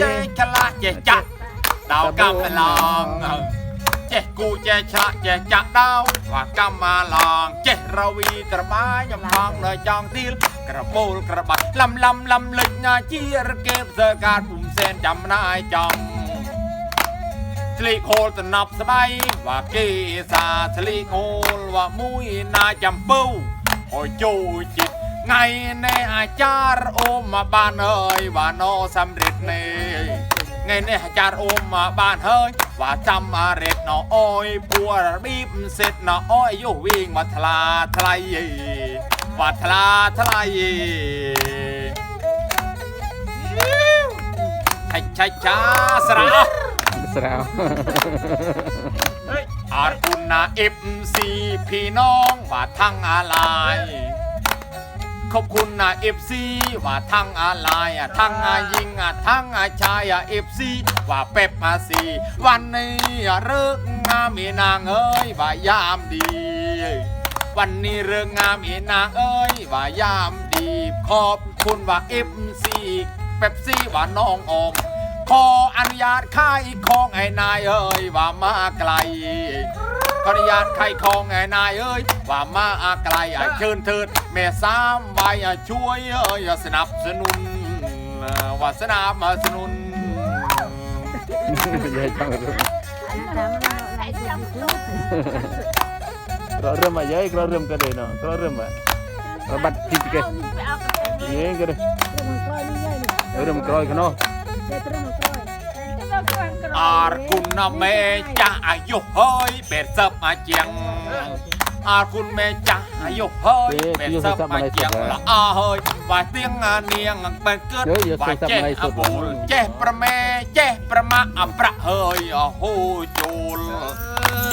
ចេះឆ្លាស់ចេះចាក់ដោកម្មឡងចេះគូចេះឆ្លាក់ចេះចាក់ដោថាកម្មឡងចេះរវីត្របាយចំឡងដល់ចង់ទីលក្របូលក្របាត់លំលំលំលិចណាជារគេផ្សើការពុំសែនចំណាយចំឆ្លីខូលតំណប់ស្បៃវាគេសាឆ្លីខូលវាមួយណាចំពៅអោយជួយចិត្ត ปุ่มเส้นจำนายจอมสลีโคลตนับสบายว่าเกษาสลีโคลว่ามุยนาจำปูโอ้ยจูจิตไงแน่อาจารย์โอมมาบ้านเอ้ยว่าโนสำเร็จเน่ไงแน่อาจารย์โอมมาบ้านเฮ้ยว่าจำมาเร็จเนาะโอ้ยปัวบีบเสร็จเนาะโอ้ยอยู่วิ่งมาทลาทลายว่าทลาทลายใช่ใช่ช้าสระสราวอาร์กุณนาเอฟซีพี่น้องว่าทั้งอะไร ขอบคุณนะเอฟซีว่าทั้งอะไรอะทั้งอายิงอะทั้งอาชายอะเอฟซีว่าเป็บมาสีวันนี้อะเลิกงามมีนางเอ้ยว่ายามดี วันนี้เรื่องงามีนางเอ้ยว่ายามดี ขอบคุณว่าเอฟซีเป๊ปซี่ว่าน้องอมขออนุญาตค่ายของไอ้นายเอ้ยว่ามาไกล ขออนุญาตใครของไอ้นายเอ้ยว่ามาไกลอะเชิญเถิดแม่สามใบอะช่วยเอ้ยสนับสนุนว่าสนับสนุนยายจังรู้ Hãy subscribe cho kênh Ghiền Mì Gõ Để không bỏ lỡ ก็เริ่มมาเยอะก็เริ่มกันเลยเนาะก็เริ่มมาระบัดที่ติเกเยอะกันเลยเริ่มกรอยกันเนาะอาร์คุณนะแม่จ้าอายุเฮ้ยเป็ดเสิร์ฟมาเจียงอาร์คุณแม่จ้าอายุเฮ้ยเป็ดเสิร์ฟมาเจียงละอาเฮ้ยว่าเตียงอาเนียงเป็นเกิดว่าเจ๊อาบูลเจ๊ประแม่เจ๊ประมาอะประเฮ้ยอะโหจูลเจ้าประเมประมะอะประเฮ้ยว่าโอ้โจลเอ้ยเกิดว่าเจ้ปูหลอกกระนองประ អរគុណណាស់មេចាស់អាយុហើយ80មកជាងអរគុណមេចាស់អាយុហើយ80មកជាងល្អហើយបាទទៀងនាងបែនគិតបាទចេះអបូលចេះប្រមេចេះប្រមាក់អប្រាក់ហើយអហូចូល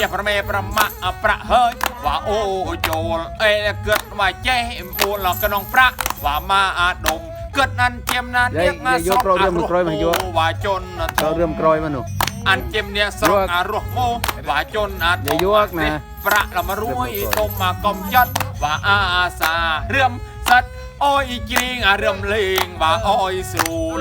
ចេះប្រមេប្រមាក់អប្រាក់ហើយបាទអូចូលអេគិតបាទចេះអ៊ីមពូលក្នុងប្រាក់បាទមកអាដុំ គិតអានជាមណាននាងអាស្រកអារស់មកវាជនទៅរឿងក្រោយមកនោះអានជាមនាងស្រកអារស់មកវាជនអាចយកណាប្រាក់លំរួយទុំមកកំចាត់វាអាសារឿមសិតអុយជ្រៀងអារឿមលេងវាអុយស្រួល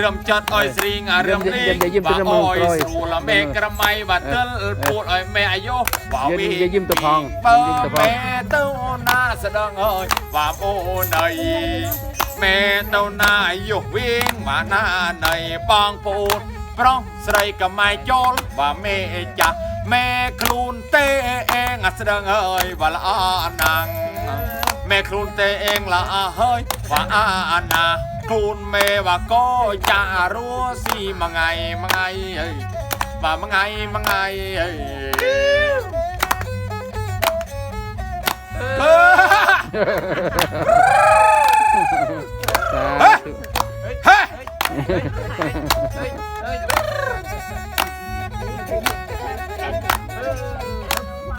រឿមចាត់អុយស្រីងអារឿមលេងវាអុយស្រួលមេក្រមៃវាទិលពួតអុយមេអាយុបើវិញយឹមទៅផងយឹមទៅផងទៅណាសដងអើយវាបូនអី មេទៅណាយុវវៀងមកណាណៃបងពូនប្រុសស្រីកម៉ែចូលបើមេចាស់មេខ្លួនទេអេងអាស្ដឹងអើយវលអណាំងមេខ្លួនទេអេងលអហើយវ៉ាអាណាខ្លួនមេវ៉ាកោចារួស៊ីមួយថ្ងៃមួយថ្ងៃអើយបាទមួយថ្ងៃមួយថ្ងៃអើយ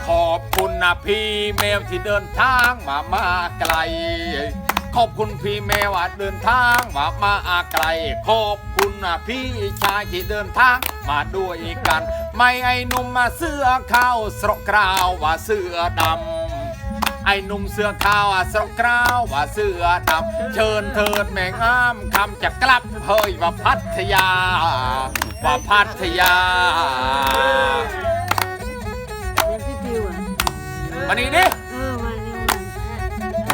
ขอบคุณนะพี่แมวที่เดินทางมามาไกล ขอบคุณพี่แมวว่เดินทางมามาไกล ขอบคุณนะพี่ชายที่เดินทางมาด้วยกัน ไม่ไอ้หนุ่มมาเสื้อขาวสระกราวว่าเสื้อดำ ไอ้หนุ่มเสื้อขาวอะสกราวว่าเสื้อดำเชิญเถิดแม่งามคำจะกลับเฮ้ยว่าพัทยาว่าพัทยามานี่ดิเอ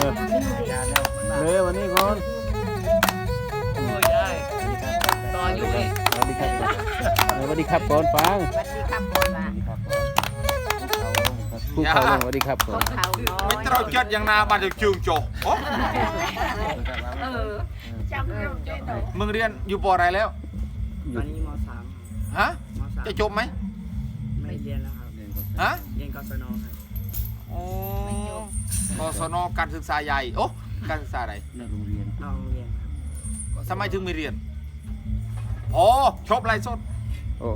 อเร็ววันนี้ก่อนโอ้ยได้ต่ออยู่นี่สวัสดีครับเออสวัสดีครับก่อนฟัง ผู้เขาลงสวัสดีครับก่อนไม่ต้องจัดอย่างนาบ้านจะจึงโจโอ้มึงเรียนอยู่ปออะไรแล้ว ตอนนี้มสามฮะ มสามจะจบไหมไม่เรียนแล้วครับ ฮะเรียนกศนครับโอ้กศนการศึกษาใหญ่ โอ้ การศึกษาอะไรนอกโรงเรียนครับทำไมถึงไม่เรียน อ๋อ ชอบไรสดค